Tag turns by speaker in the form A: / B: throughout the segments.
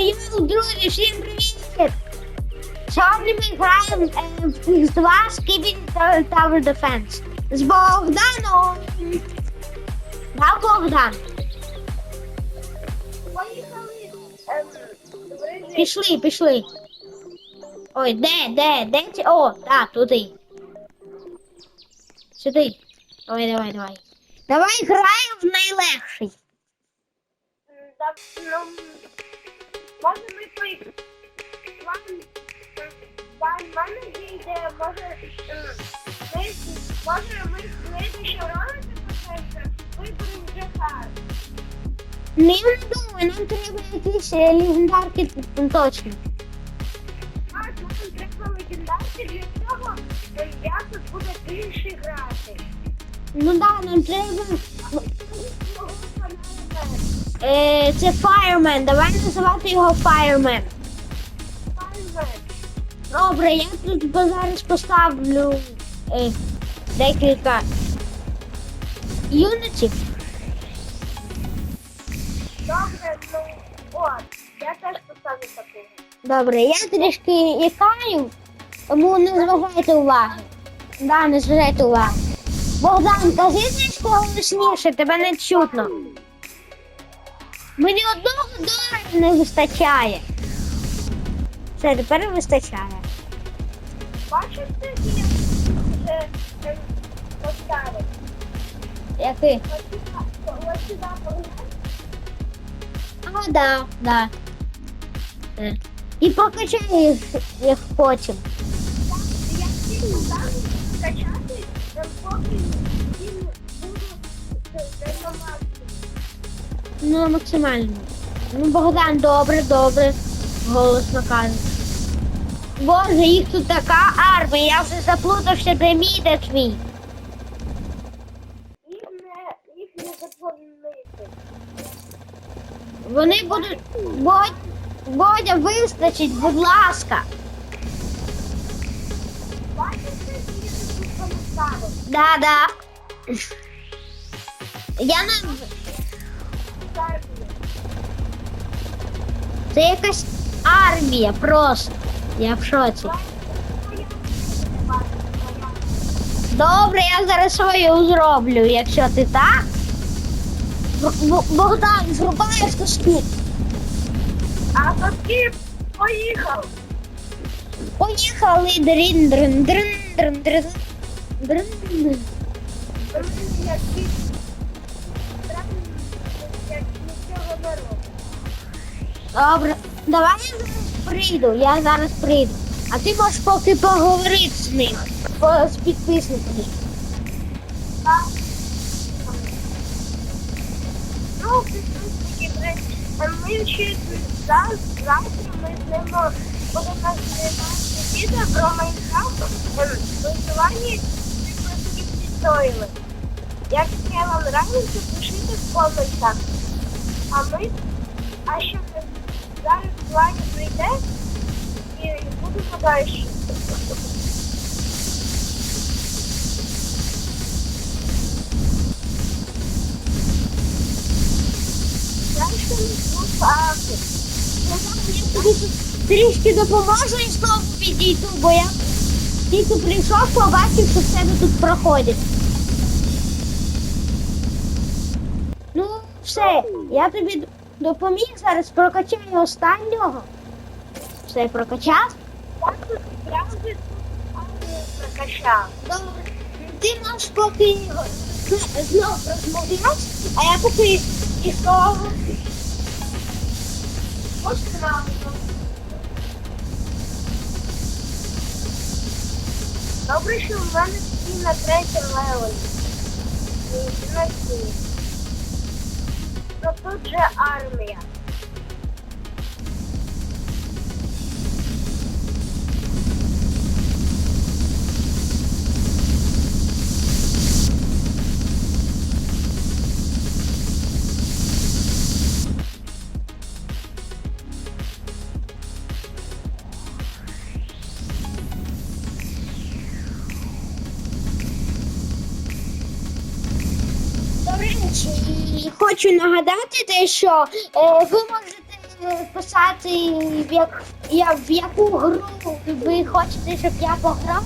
A: Йоу, друзі, всім привіт! Сьогодні ми граємо е, в X2 Skipping Tower Defense з Богданом. Да, Богдан? Пішли, пішли. Ой, де, де, де? О, так, туди. Сюди. Ой, давай, давай. Давай граємо в найлегший.
B: Так, ну, може ми той план, план в мене є ідея, може, ми, може ми слідуючого ролика почнемо, виберемо вже так.
A: Ну, я не думаю, нам треба якісь е, легендарки м, точно.
B: А, тут треба легендарки, для цього е, я тут буду більше грати.
A: Ну да, нам треба. Е, це Fireman, давай називати його Fireman.
B: Файвер.
A: Добре, я тут зараз поставлю е, декілька юнітів.
B: Добре, ну, от, я теж поставлю такого.
A: Добре, я трішки ікаю, тому не зважайте уваги. Да, не зважайте уваги. Богдан, кажи трішки голосніше, тебе не чутно. Мені одного долара не вистачає. Все, тепер вистачає.
B: Вже ем, поставив.
A: Який? А, да, да. Е. І прокачаю їх, їх потім.
B: Я сильно там качати, ем,
A: Ну, максимально. Ну, Богдан, добре, добре. Голосно каже. Боже, їх тут така армія, я вже заплутався, де мій, де твій.
B: Їх не, їх не заповнити.
A: Вони будуть. Бодь, Бодя, вистачить, будь ласка.
B: Бачиш, ти їх тут поставив.
A: Да, да. Я не. Це якась армія просто. Я в шоці. Добре, я зараз свою зроблю, якщо ти так. Богдан, зрубаєш кошки.
B: А тоді поїхав.
A: Поїхали. Дрин, дрин, дрин, дрин, дрин, дрин.
B: Ем,
A: Добре. Давай я прийду. Я зараз прийду. А ти можеш поки поговорити з ним, з підписниками.
B: Ну, підписники, ми ще завтра, ми з ним будемо знімати відео про Майнкрафт, виживання підписники підстоїли. Якщо вам нравиться, пишіть в коментах. А ми, а ще ми зараз Ваня прийде і будемо далі. Дальше ми тут авто.
A: Я тобі тут трішки допоможу і знову підійду, бо я тільки прийшов, побачив, що в тебе тут проходить. Ну, все, я тобі допоміг зараз, прокачаю останнього. Все, прокачав.
B: Прокачав.
A: Добре. Ти можеш поки знову розмовляти, а я поки і того.
B: Поставлю. Добре, що в мене всі на третій левелі. То тут же армія.
A: Хочу нагадати те, що е, ви можете е, писати, в, як, я, в яку гру ви хочете, щоб я пограв,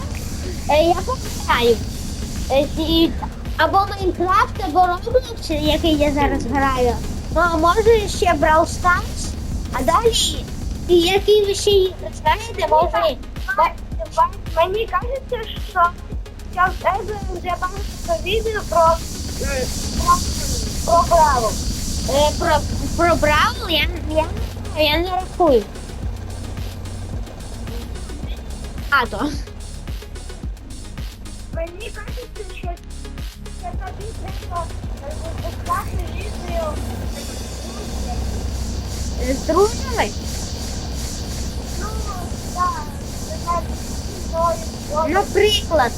A: е, я пограю. Або Майнкрафт, або Roblox, який я зараз граю. Ну, а може ще Brawl Stars. А далі, і які ви ще ігри знаєте, може.
B: Мені кажеться, що я тебе вже багато відео про, про, про Браво.
A: Е, про, про Бравл я, я, я не рахую. А то.
B: Мені кажеться, що це тобі треба е, випускати відео.
A: З друзями?
B: Ну, так, це так, ну,
A: Наприклад.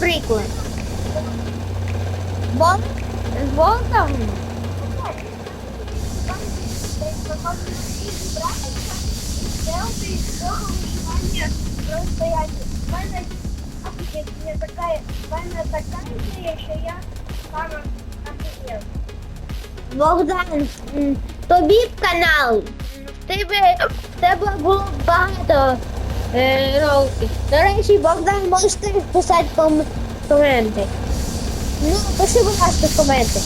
A: Наприклад. Бол... З Болтом?
B: У мене така ідея, що я.
A: Богдан, тобі б канал. В тебе, тебе було багато е, років. До речі, Богдан, можете писати ком- коменти. Ну, пиши, будь ласка, коменти.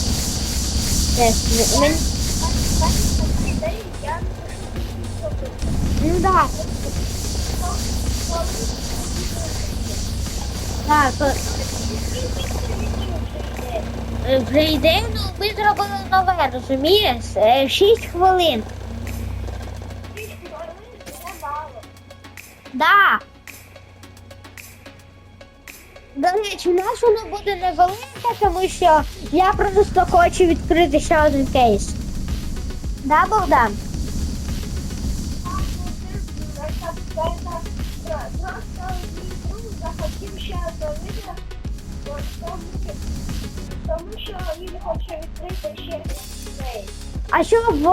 A: М- мені- Ну так. Так, е, е, вже йде, ну ми зробили нове, розумієш? Е, Шість хвилин. Да. До речі, у нас воно буде невелике, тому що я просто хочу відкрити ще один кейс. Да, Богдан?
B: захотів ще відео, тому- що він хоче відкрити ще цей.
A: А щоб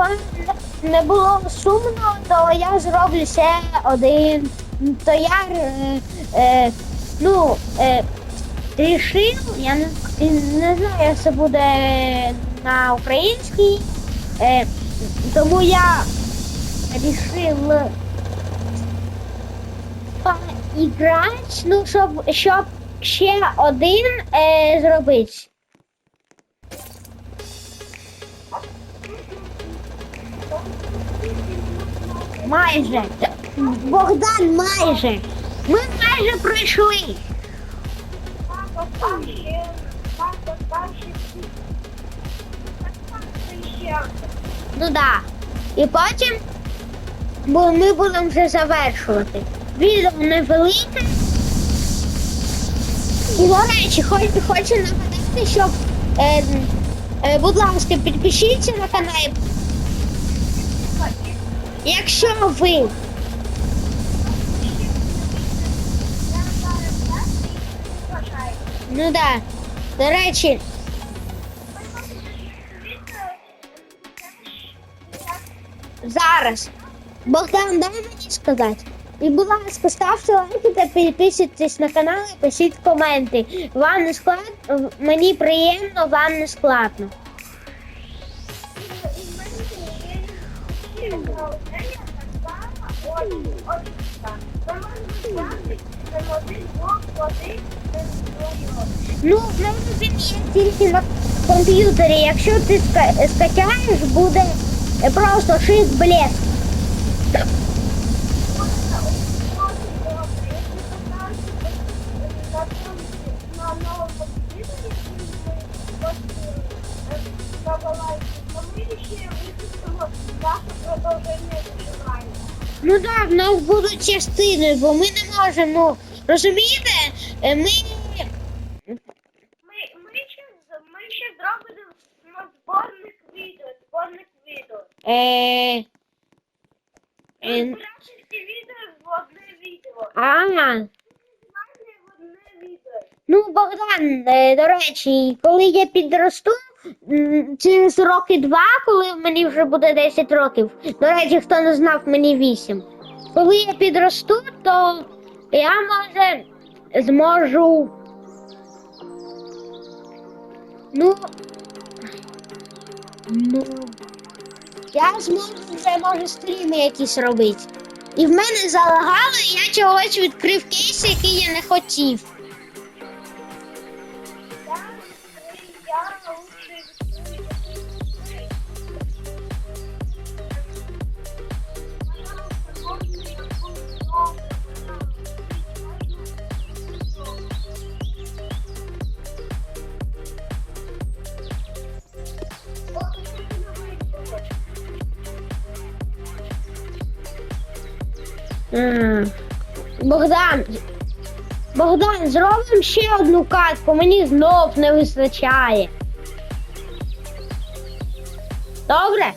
A: не було сумно, то я зроблю ще один. То я е, е, ну, е, рішив, я не, не знаю, як це буде на українській, е, тому я рішив поіграти, ну, щоб, щоб ще один е, зробити. Майже. Богдан, майже. Ми майже пройшли. Ну да. І потім бо ми будемо вже завершувати. Відео невелике. І, до речі, хочу, хочу нагадати, щоб, е, е, будь ласка, підпишіться на канал, якщо ви Ну да. До речі, зараз. Богдан, дай мені сказати. І, будь ласка, ставте лайки та підписуйтесь на канал і пишіть коменти. Вам не складно, мені приємно, вам не складно. Ну, в мене він є тільки на комп'ютері. Якщо ти ска- скачаєш, буде просто шик блеск. Ну так, в нас будуть частини, бо ми не можемо. Ну, розумієте? Е, Ми.
B: Ми, ми, ще, ми ще зробимо зборник відео, зборник відео.
A: Е, е,
B: збирати в одне відео.
A: а,
B: одне відео.
A: ну, Богдан, е, до речі, коли я підросту, через роки два, коли мені вже буде 10 років. До речі, хто не знав, мені 8. Коли я підросту, то я може зможу. Ну. Ну. я зможу вже можу стріми якісь робити. І в мене залагало, і я чогось відкрив кейс, який я не хотів. М. Богдан. Богдан, зробимо ще одну катку, мені знов не вистачає. Добре?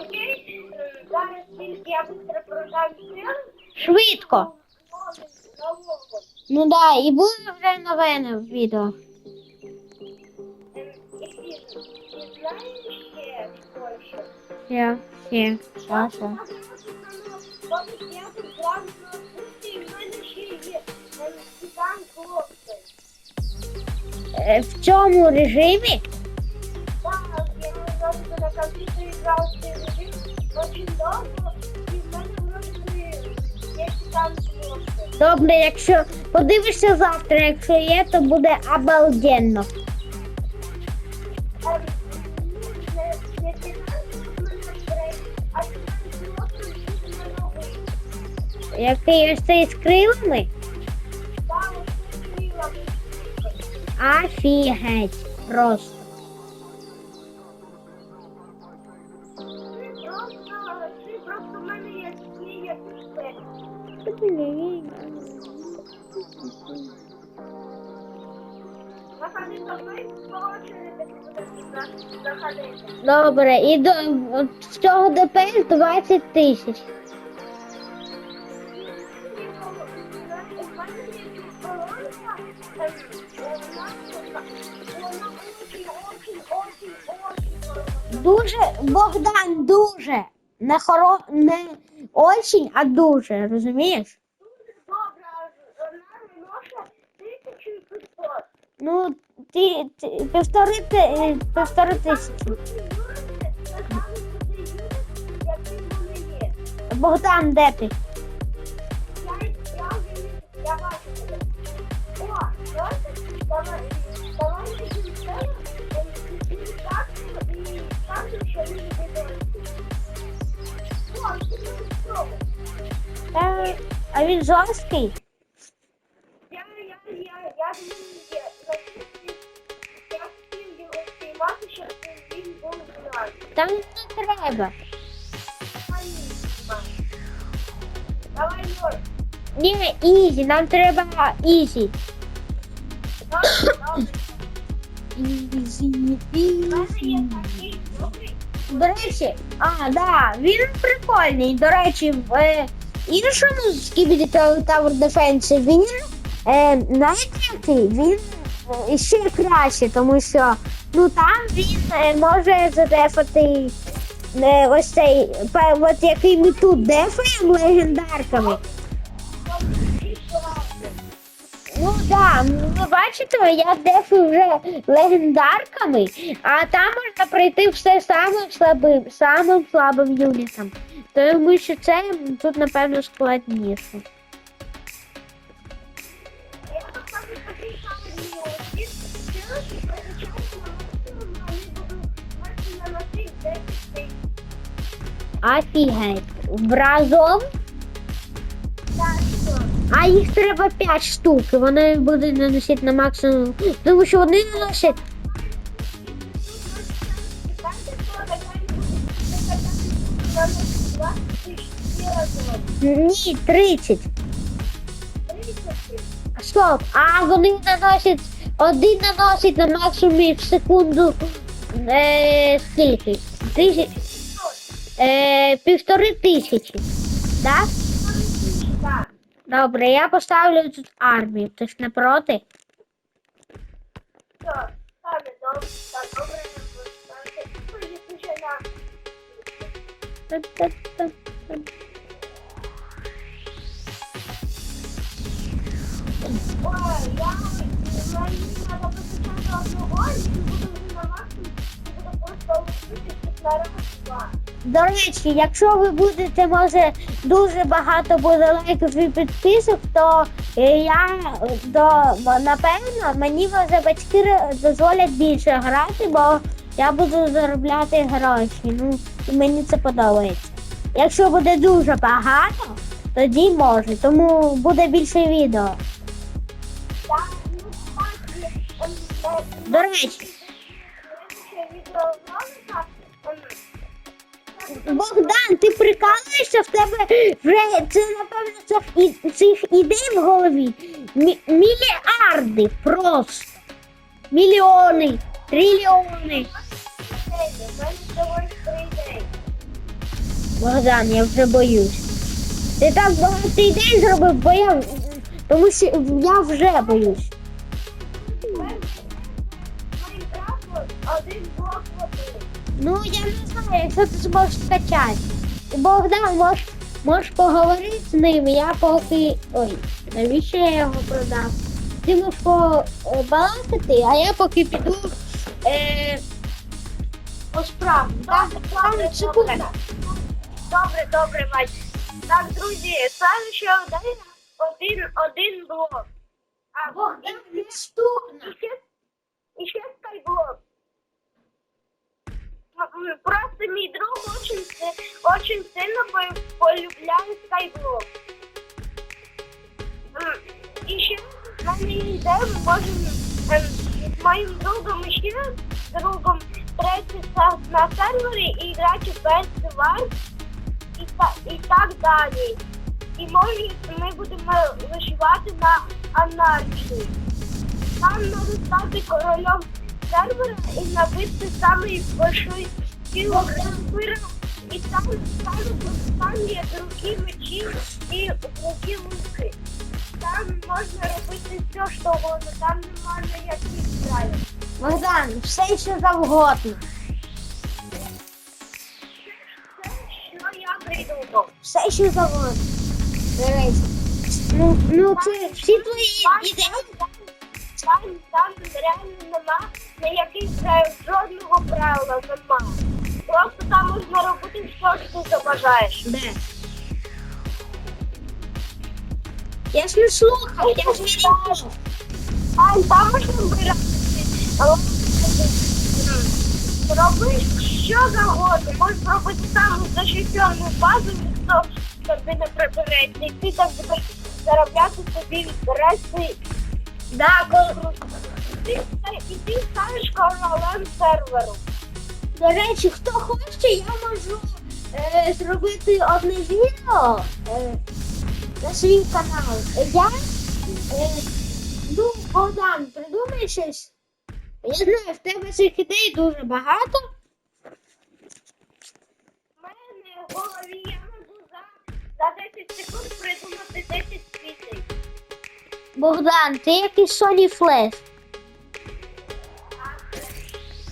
B: Окей, зараз тільки я быстро продам все.
A: Швидко. Ну да, і буде вже новини в відео.
B: Ти знаєш ще що Тобто я тут зразу в
A: цьому режимі
B: Так, я вроде на компьютере играл цей режим очень довго, і в мене вроде є Титан
A: добре, якщо подивишся завтра, якщо є, то буде обалденно. Який ось цей з крилами? Офігеть. Просто.
B: В мене є є.
A: Добре, і до з цього ДПС 20 тисяч. Дуже, Богдан, дуже. Не хоро, не очень, а дуже, розумієш? Ну, ти, ти півтори, ти- півтори тисячі. Богдан, де ти? Е?
B: Я, я, я, в ній є. Значить, я хотів його спіймати, щоб він був у нас.
A: Там не треба. Ні, ізі, нам треба ізі. До речі, а, да, він прикольний. До речі, в е, іншому Skibidi Tower Defense він е, знаєте? Він е, ще краще, тому що ну там він е, може задефати е, ось цей, пе- от який ми тут дефаємо легендарками. Ну да, ви бачите, я дефу вже легендарками, а там можна пройти все самим слабим, самим слабим юнітом. Тому що це тут, напевно, складніше.
B: Я поставлю такий самий мілочі. Через прокачати на максимум, а я буду максимум наносити 10 тисяч.
A: Офігеть. Разом,
B: Так?
A: А їх треба 5 штук, і вони будуть наносити на максимум. Тому що вони наносять ні, 30. Стоп, а вони наносять, один наносить на максимумі в секунду е, скільки? Тисяч, е, півтори тисячі. Да? Добре, я поставлю тут армію. Ти ж не проти? Та-та-та-та.
B: Ой, я мені треба почати одного і буду винувати на два.
A: До речі, якщо ви будете, може, дуже багато буде лайків і підписок, то я до напевно мені може батьки дозволять більше грати, бо я буду заробляти гроші. Ну мені це подобається. Якщо буде дуже багато, тоді може, тому буде більше відео. До речі, Богдан, ти прикалуєшся в тебе вже це напевно цих, і- цих ідей в голові. Мі- мільярди просто. Мільйони, трильйони. Богдан, я вже боюсь. Ти так багато ідей зробив, бо я тому що я вже боюсь. Ну я не знаю, якщо ти зможеш скачати. Богдан, можеш, можеш поговорити з ним, я поки. Ой, навіщо я його продав? Ти можеш побалакати, а я поки піду е, по справу. Так,
B: Добре, добре,
A: секунда.
B: Добре, добре, Вадь. Так, друзі, следующая ідея один, один блок. А
A: Богдан, наступна.
B: І ще, і ще скайблок. Просто мій друг си- очень сильно по- полюбляє скайблок. І ще в мене є ідея, ми можемо ем, з моїм другом і ще другом третій на сервері і грати в Best Wars і, та, і так далі. І може ми будемо виживати на анархії. Нам надо стати сервера і набити самий большой мира. І там там є другі мечі і другі луки. Там можна робити все, що угодно, там нема ніяких правил.
A: Богдан, все що завгодно.
B: Це що я придумав.
A: Все що завгодно. Речі. Ну, ну це всі твої ідеї.
B: Там, там реально нема ніяких жодного правила нема. Просто там можна робити що ти забажаєш.
A: Де? Я ж не слухав, я ж не чув.
B: А там можна вибирати. Але роби що завгодно. Можеш зробити саму захищену базу, ніхто тобі не прибереться. І ти так будеш заробляти собі реси.
A: Да, коли...
B: Ти, і ти станеш королем серверу.
A: До речі, хто хоче, я можу е, зробити одне відео е, на свій канал. Я, е, ну, Богдан, придумай щось. Я знаю, в тебе цих ідей дуже багато.
B: У мене в голові я можу за, за 10 секунд придумати 10 пісень.
A: Богдан, ти якийсь Sony Flash.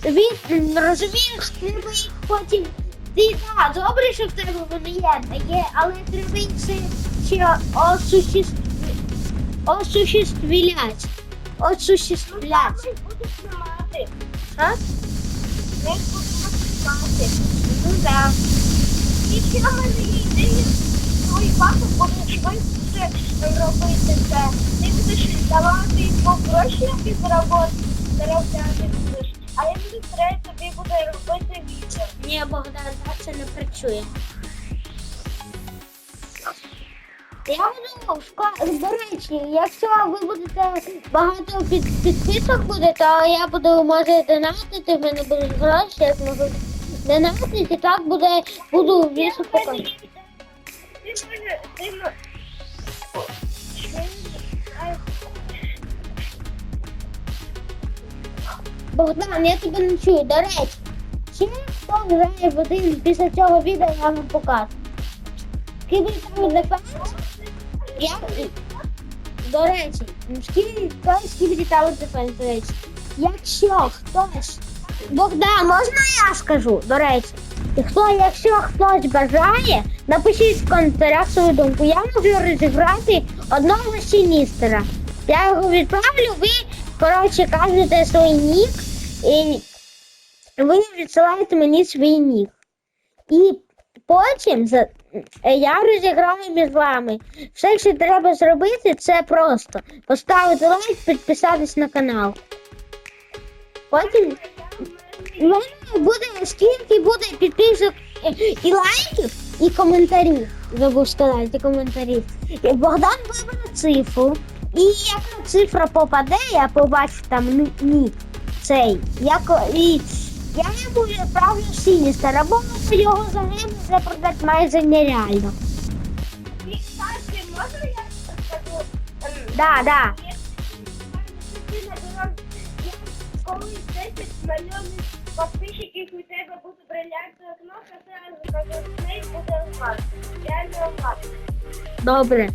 A: Тобі м, розумієш, треба їх потім. Ти так, добре, що в тебе вони є, є, але треба їх ще, ще осуществ... осуществлять.
B: Ну,
A: Осуществлять. А?
B: Будемо знімати.
A: Ну да.
B: І ще в мене є ідея, папи будуть швидше робити це. Ти будеш давати їм гроші, які заробляти, заробляти будеш. А я буду треба тобі буде робити відео.
A: Ні, Богдан, так це не працює. Я буду в до речі, якщо ви будете багато під, підписок буде, то я буду може донатити, в мене будуть гроші, я зможу донатити, і так буде, буду більше покажу.
B: ти
A: Богдан, я тебе не чую, до речі. Ще хто грає в один після цього відео, я вам покажу. Киберкам Defense, я, до речі, скільки Tower Defense, до речі. Якщо хтось. Богдан, можна я скажу, до речі? І Хто, якщо хтось бажає, напишіть в коментарях свою думку. Я можу розіграти одного сіністера. Я його відправлю, ви, коротше, кажете свій нік і ви відсилаєте мені свій нік. І потім е, я розіграю між вами. Все, що треба зробити, це просто поставити лайк, підписатись на канал. Потім мене буде скільки буде підписок і лайків, і коментарів. Забув сказати, коментарів. Богдан вибере цифру. І яка цифра попаде, я побачу там ні- цей. Як, і я йому відправлю Сіністер, або його загине запродати майже нереально.
B: І, кстати, можна я скажу?
A: Да, да.
B: Колись 10 мільйонів підписчиків у тебе буде бриллиантова кнопка, це кажу, з неї буде алмаз. Реально алмаз.
A: Добре.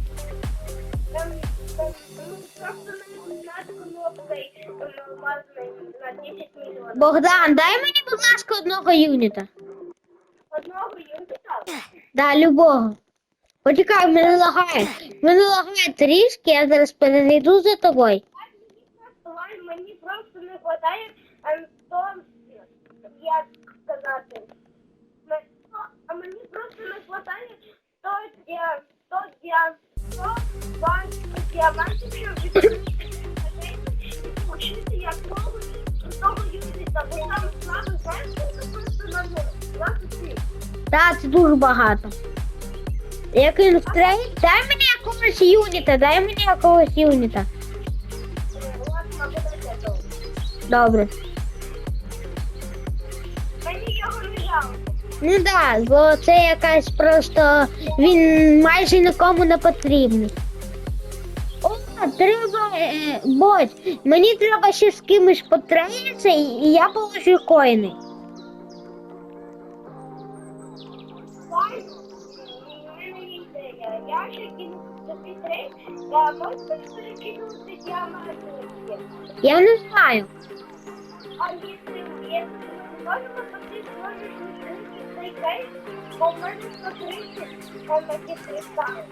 B: Там, там, ну, просто не знати кнопкою алмазної на 10 мільйонів.
A: Богдан, дай мені, будь ласка, одного юніта.
B: Одного юніта?
A: Да, любого. Почекай, мене лагає. Мене лагає трішки, я зараз перейду за тобою.
B: Мені просто не вистачає як сказати, а мені просто не вистачає то, дія, то, дія, то, два діамантів, щоб відпочити як того, того юніта, бо там слабий знаєш, це просто на 20
A: Так, це дуже багато. Я кинув трейд. Дай мені якогось юніта, дай мені якогось юніта. Добре. Ну да, бо це якась просто. Він майже нікому не потрібний. О, треба. Е, бот, мені треба ще з кимось потрейдитися, і я положу коїни.
B: Я ще кину тобі три, а можеш перекинути діаманти.
A: Я не знаю.
B: А якщо можемо, то ти відкрити цей кейс, бо в мене 130 там такі кристали.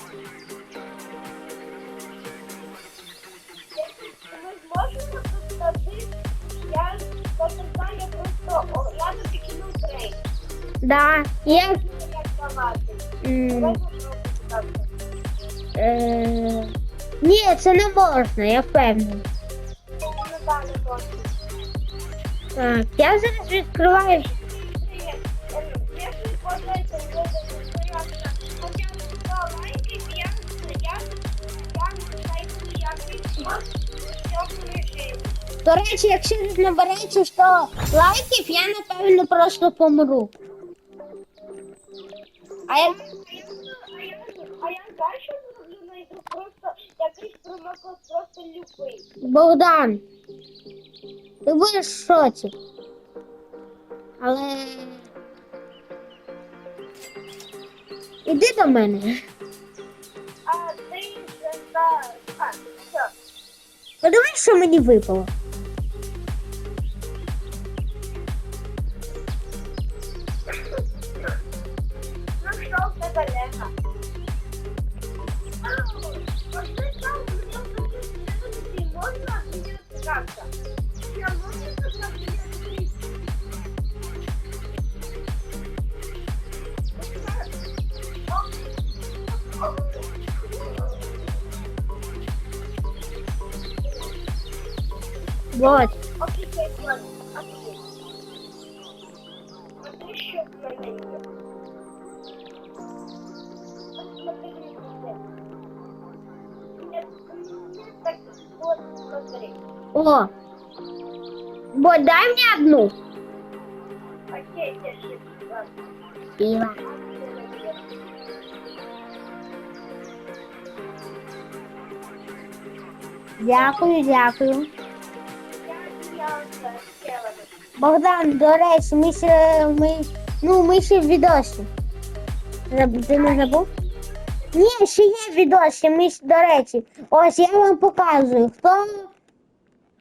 B: Ми зможемо, то я потенціально просто, о, я тобі кину.
A: Да. Я. Е... Ні, це не можна, я
B: можна.
A: Так, я зараз відкриваю. До речі, якщо тут набереться 100 лайків, я напевно просто помру. А я.
B: А найду просто якийсь промокод, просто любий.
A: Богдан. Ти будеш в шоці. Але. Іди до мене.
B: А ти за... А, все.
A: Подивись, що мені випало.
B: Ну що в тебе лега? Смотри.
A: О. Вот, дай мне одну.
B: Окей.
A: Пиво. Дякую, дякую. Богдан, до речі, ми ще ми, ну, ми ще в відосі. Ти не забув? Ні, ще є відосі, ми ж, до речі. Ось я вам показую, хто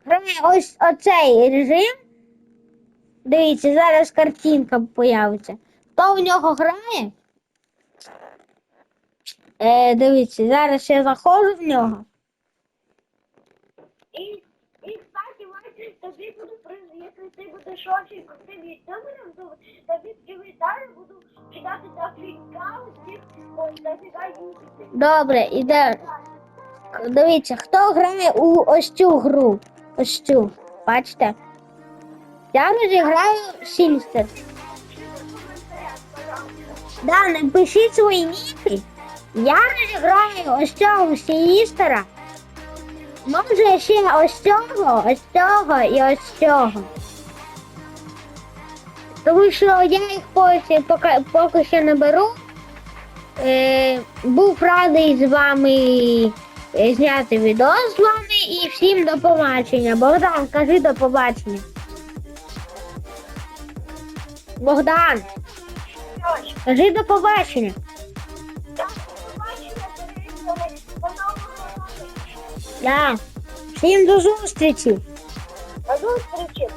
A: грає ось оцей режим. Дивіться, зараз картинка появиться. Хто в нього грає? Е, дивіться, зараз я заходжу в нього.
B: І, і, кстати, Вася, приз, якщо ти будеш очень крутим ютубером, то тобі коментарі буду кидати дофіга усіх, ось дофіга юзиків.
A: Добре, іде. Дивіться, хто грає у ось цю гру? Ось цю. Бачите? Я розіграю Сільстер. Да, напишіть свої ніки. Я розіграю ось цього Сілістера. Може ще ось цього, ось цього і ось цього. Тому що я їх поки, поки, поки що не беру. Е, був радий з вами е, зняти відео з вами і всім до побачення. Богдан, кажи до побачення. Богдан, кажи до побачення. Да. Всім до зустрічі.
B: До зустрічі.